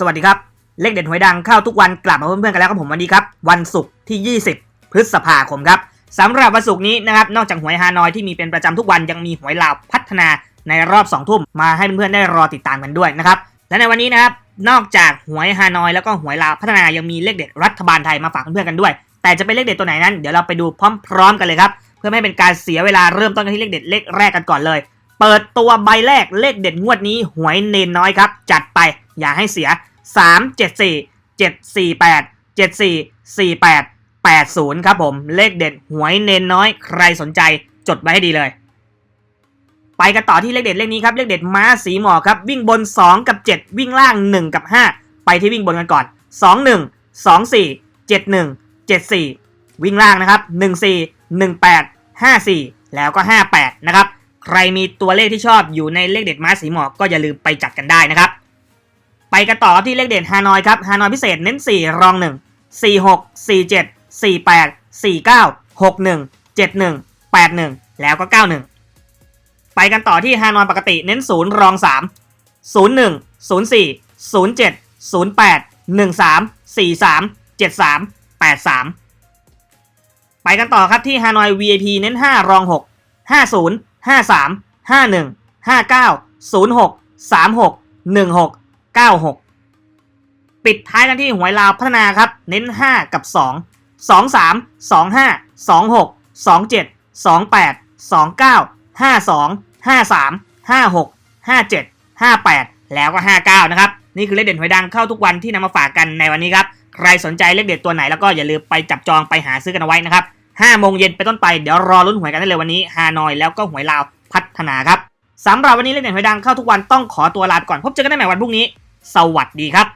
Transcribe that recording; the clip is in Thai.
สวัสดีครับ เลขเด็ดหวยดังเข้าทุกวันกลับมาเพื่อนๆกันแล้วครับผมวันนี้ครับ วันศุกร์ที่ 20 พฤษภาคมครับสำหรับวันศุกร์นี้นะครับนอกจากหวยฮานอยที่มีเป็นประจำทุกวันยังมีหวยลาวพัฒนาในรอบ 2 ทุ่มมาให้เพื่อนๆได้รอติดตามกันด้วยนะครับและในวันนี้นะครับนอกจากหวยฮานอยแล้วก็หวยลาวพัฒนายังมีเลขเด็ดรัฐบาลไทยมาฝากเพื่อนๆกันด้วย แต่จะเป็นเลขเด็ดตัวไหนนั้นเดี๋ยวเราไปดูพร้อมๆกันเลยครับเพื่อไม่เป็นการเสียเวลาเริ่มต้นกันที่เลขเด็ดเลขแรกกันก่อนเลย เปิดตัวใบแรกเลขเด็ดงวดนี้หวยเนนน้อยครับจัดไป อย่าให้เสีย 3 7 4 7 4 8 7 4 4 8 8 0 ครับผม เลขเด็ดหวยเนนน้อย ใครสนใจจดไว้ให้ดีเลย ไปกันต่อที่เลขเด็ดเลขนี้ครับ เลขเด็ดม้าสีหมอกครับ วิ่งบน 2 กับ 7 วิ่งล่าง 1 กับ 5 ไปที่วิ่งบนกันก่อน 2 1 2 4 7 1 7 4 วิ่งล่างนะครับ 1 4 1 8 5 4 แล้วก็ 58 นะครับ ใครมีตัวเลขที่ชอบอยู่ในเลขเด็ดม้าสีหมอกก็อย่าลืมไปจัดกันได้นะครับ ไปกันต่อที่เลขเด็ดฮานอยครับฮานอยพิเศษเน้น 4 รอง 1 4 6 4 7 4 8 4 9 6 1 7 1 8 1 แล้วก็ 91 ไปกันต่อที่ฮานอยปกติเน้น 0 รอง 3 0 1 0 4 0 7 0 8 1 3 4 3 7 3 8 3 ไปกันต่อครับที่ฮานอย VIP เน้น 5 รอง 6 50 53 51 59 06 36 16 96 ปิดท้ายกันที่หวยลาวพัฒนาครับ เน้น 5 กับ 2 2 3 2 5 2 6 2 7 2 8 2 9 5 2 5 3 5 6 5 7 5 8 แล้วก็ 59 นะครับ นี่คือเลขเด่นหวยดังเข้าทุกวันที่นำมาฝากกันในวันนี้ครับ ใครสนใจเลขเด็ดตัวไหนแล้วก็อย่าลืมไปจับจองไปหาซื้อกันเอาไว้นะครับ5โมงเย็นไปต้นไปเดี๋ยวรอลุ้นหวยกันได้เลยวันนี้ฮานอยแล้วก็หวยลาวพัฒนาครับ สำหรับวันนี้เล่นเด่นหอยดังเข้าทุกวันต้องขอตัวลาไปก่อน พบเจอกันได้ใหม่วันพรุ่งนี้ สวัสดีครับ